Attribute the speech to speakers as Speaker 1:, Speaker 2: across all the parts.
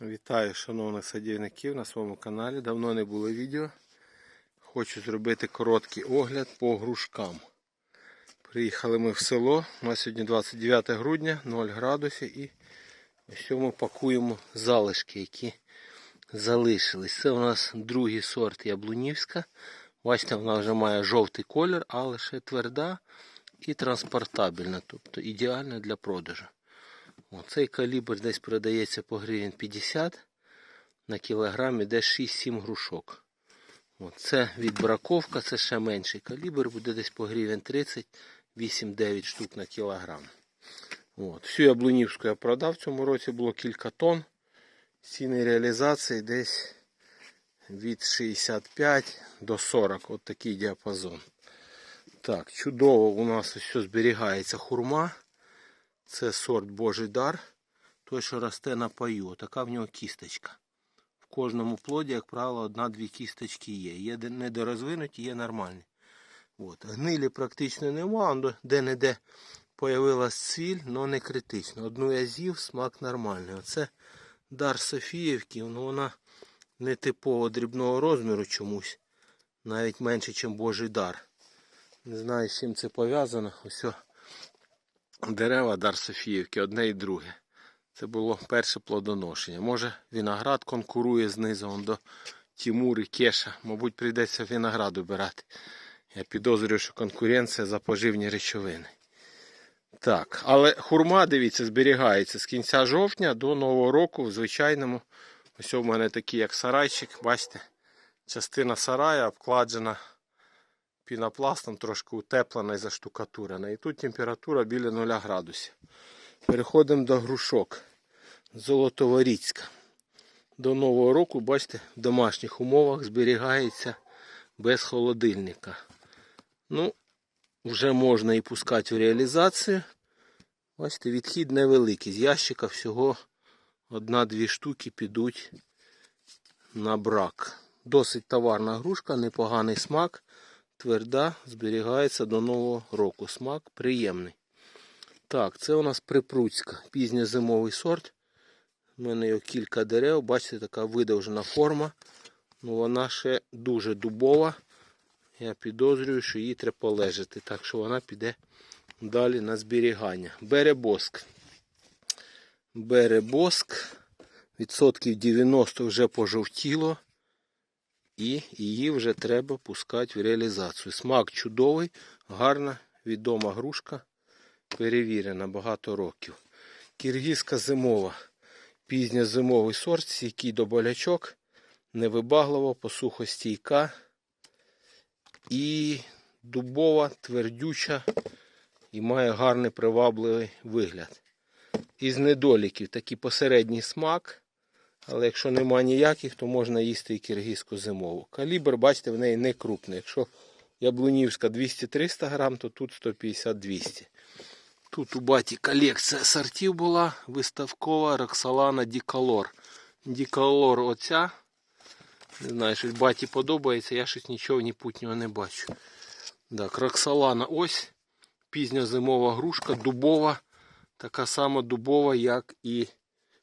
Speaker 1: Вітаю шановних садівників на своєму каналі. Давно не було відео. Хочу зробити короткий огляд по грушкам. Приїхали ми в село. У нас сьогодні 29 грудня, 0 градусів і ось ми пакуємо залишки, які залишились. Це у нас другий сорт яблунівська. Бачите, вона вже має жовтий колір, але ще тверда і транспортабельна, тобто ідеальна для продажу. Цей калібр десь продається по гривень 50 на кілограм іде 6-7 грушок. О, це відбраковка, це ще менший калібр, буде десь по гривень 30, 8-9 штук на кілограм. От. Всю яблунівську я продав в цьому році було кілька тонн. Ціни реалізації десь від 65 до 40. От такий діапазон. Так, чудово у нас ось зберігається хурма. Це сорт Божий дар. Той, що росте на паю. Така в нього кісточка. В кожному плоді, як правило, одна-дві кісточки є. Є недорозвинуті, є нормальні. От. Гнилі практично нема, де-не-де появилась цвіль, але не критично. Одну я з'їв, смак нормальний. Оце дар Софіївки, ну вона не типово дрібного розміру чомусь. Навіть менше, ніж Божий дар. Не знаю, з чим це пов'язано. Ось дерева Дар Софіївки, одне і друге. Це було перше плодоношення. Може виноград конкурує знизу до Тімури, Кеша. Мабуть, прийдеться виноград обирати. Я підозрюю, що конкуренція за поживні речовини. Так, але хурма, дивіться, зберігається з кінця жовтня до Нового року в звичайному. Ось у мене такий як сарайчик, бачите, частина сарая обкладена пінопластом, трошки утеплена і заштукатурена. І тут температура біля 0 градусів. Переходимо до грушок. Золотоворіцька. До Нового року, бачите, в домашніх умовах зберігається без холодильника. Ну, вже можна і пускати в реалізацію. Бачите, відхід невеликий. З ящика всього одна-дві штуки підуть на брак. Досить товарна грушка, непоганий смак, тверда, зберігається до нового року. Смак приємний. Так, це у нас припруцька, пізньозимовий сорт. У мене його кілька дерев, бачите, така видовжена форма. Ну вона ще дуже дубова. Я підозрюю, що їй треба полежати. Так що вона піде далі на зберігання. Бере боск. Бере боск. Відсотків 90 вже пожовтіло. І її вже треба пускати в реалізацію. Смак чудовий, гарна, відома грушка. Перевірена багато років. Киргизька зимова. Пізньозимовий сорт, стійкий до болячок, невибаглива, посухостійка і дубова, твердюча і має гарний привабливий вигляд. Із недоліків такий посередній смак, але якщо нема ніяких, то можна їсти і киргизьку зимову. Калібр, бачите, в неї не крупний. Якщо яблунівська 200-300 грам, то тут 150-200. Тут у баті колекція сортів була виставкова Роксолана Діколор. Діколор оця. Не знаю, щось баті подобається, я щось нічого ні путнього не бачу. Так, Роксолана ось. Пізньозимова грушка, дубова. Така сама дубова, як і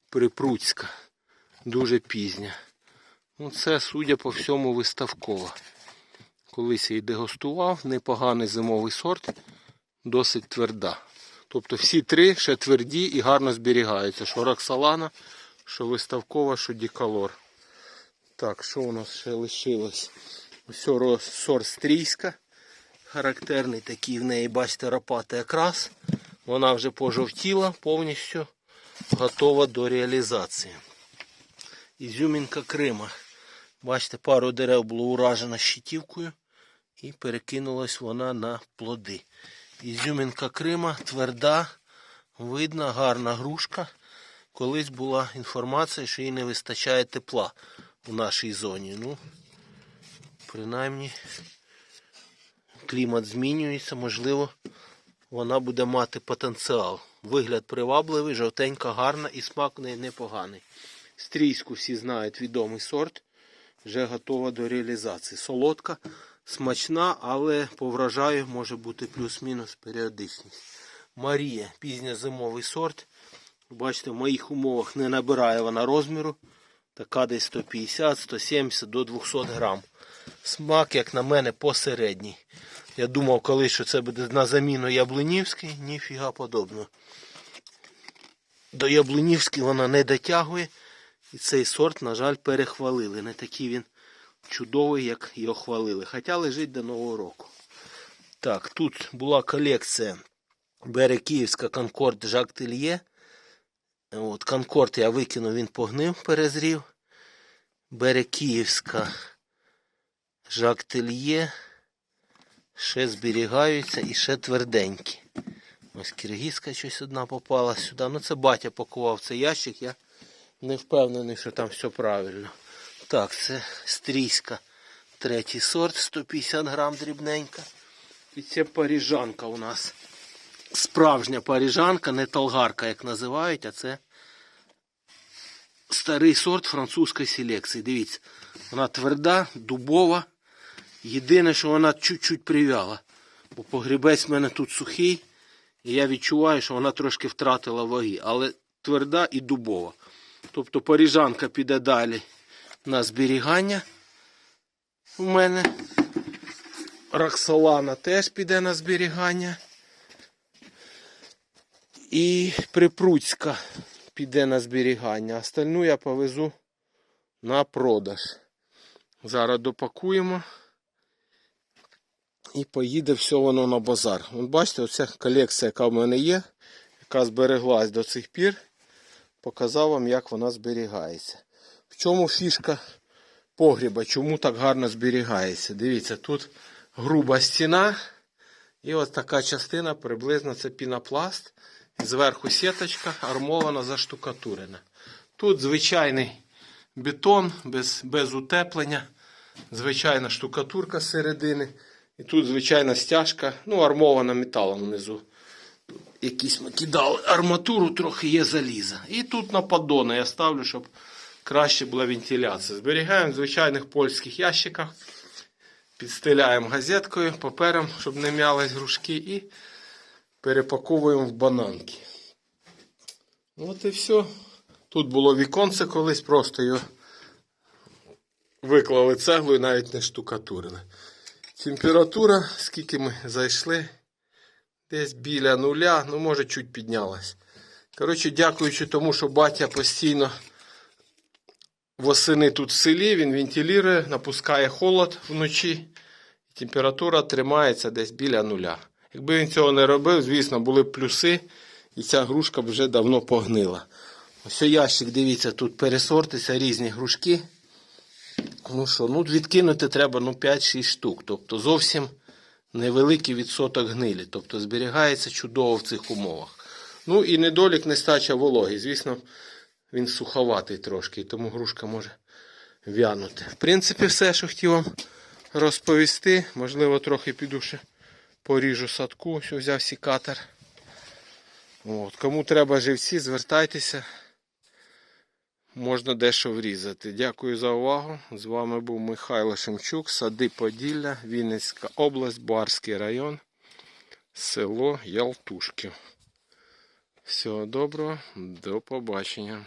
Speaker 1: припруцька. Дуже пізня. Ну, Це, судя по всьому, виставкова. Колись я її дегустував, непоганий зимовий сорт, досить тверда. Тобто всі три ще тверді і гарно зберігаються. Що Роксолана, що виставкова, що діколор. Так, що у нас ще лишилось? Ось сорт стрійська. Характерний такий в неї, бачите, рапатий якраз. Вона вже пожовтіла, повністю готова до реалізації. Ізюмінка Крима. Бачите, пару дерев було уражено щитівкою і перекинулась вона на плоди. Ізюмінка Крима тверда, видна, гарна грушка. Колись була інформація, що їй не вистачає тепла у нашій зоні. Ну, принаймні, клімат змінюється, можливо, вона буде мати потенціал. Вигляд привабливий, жовтенька, гарна і смак неї непоганий. Стрійську всі знають відомий сорт. Вже готова до реалізації. Солодка, смачна, але по врожаю може бути плюс-мінус періодичність. Марія, пізньозимовий сорт. Бачите, в моїх умовах не набирає вона розміру. Така десь 150, 170 до 200 грам. Смак, як на мене, посередній. Я думав колись, що це буде на заміну яблунівський, ніфіга подобного. До яблунівської вона не дотягує. І цей сорт, на жаль, перехвалили. Не такий він чудовий, як його хвалили. Хоча лежить до Нового року. Так, тут була колекція Берекіївська Конкорд Жак Тельє. От, Конкорд я викинув, він погнив, перезрів. Берекіївська Жак Тельє. Ще зберігаються і ще тверденькі. Ось киргизька щось одна попала сюди. Ну це батя пакував цей ящик, я не впевнений, що там все правильно. Так, це стрійська. Третій сорт, 150 грам дрібненька. І це паріжанка у нас. Справжня паріжанка, не толгарка, як називають, а це старий сорт французької селекції. Дивіться, вона тверда, дубова. Єдине, що вона чуть-чуть прив'яла. Бо погрібець в мене тут сухий. І я відчуваю, що вона трошки втратила ваги, але тверда і дубова. Тобто паріжанка піде далі на зберігання у мене. Роксолана теж піде на зберігання. І припруцька піде на зберігання. Остальну я повезу на продаж. Зараз допакуємо. І поїде все воно на базар. От бачите, оця колекція, яка в мене є, яка збереглась до цих пір, показав вам, як вона зберігається. В чому фішка погріба, чому так гарно зберігається? Дивіться, тут груба стіна. І ось така частина, приблизно це пінопласт. Зверху сіточка армована, заштукатурена. Тут звичайний бетон без, без утеплення, звичайна штукатурка середини. І тут звичайна стяжка, ну, армована металом внизу. Якісь ми кидали арматуру, трохи є заліза. І тут на поддони я ставлю, щоб краще була вентиляція. Зберігаємо в звичайних польських ящиках. Підстеляємо газеткою, папером, щоб не м'ялись грушки, і перепаковуємо в бананки. От і все. Тут було віконце колись, просто його виклали цеглу і навіть не штукатурили. Температура, скільки ми зайшли, десь біля нуля, ну може чуть піднялась. Коротше, дякуючи тому, що батя постійно восени тут в селі, він вентилює, напускає холод вночі. Температура тримається десь біля нуля. Якби він цього не робив, звісно, були б плюси, і ця грушка б вже давно погнила. Ось ящик, дивіться, тут пересортися різні грушки. Ну що, ну відкинути треба ну, 5-6 штук. Тобто зовсім невеликий відсоток гнилі. Тобто зберігається чудово в цих умовах. Ну і недолік нестача вологи. Звісно, він суховатий трошки, тому грушка може в'янути. В принципі, все, що хотів вам розповісти. Можливо, трохи піду ще поріжу садку, що взяв сікатор. От. Кому треба живці, звертайтеся. Можна дещо врізати. Дякую за увагу. З вами був Михайло Шемчук, Сади Поділля, Вінницька область, Барський район, село Ялтушків. Всього доброго, до побачення.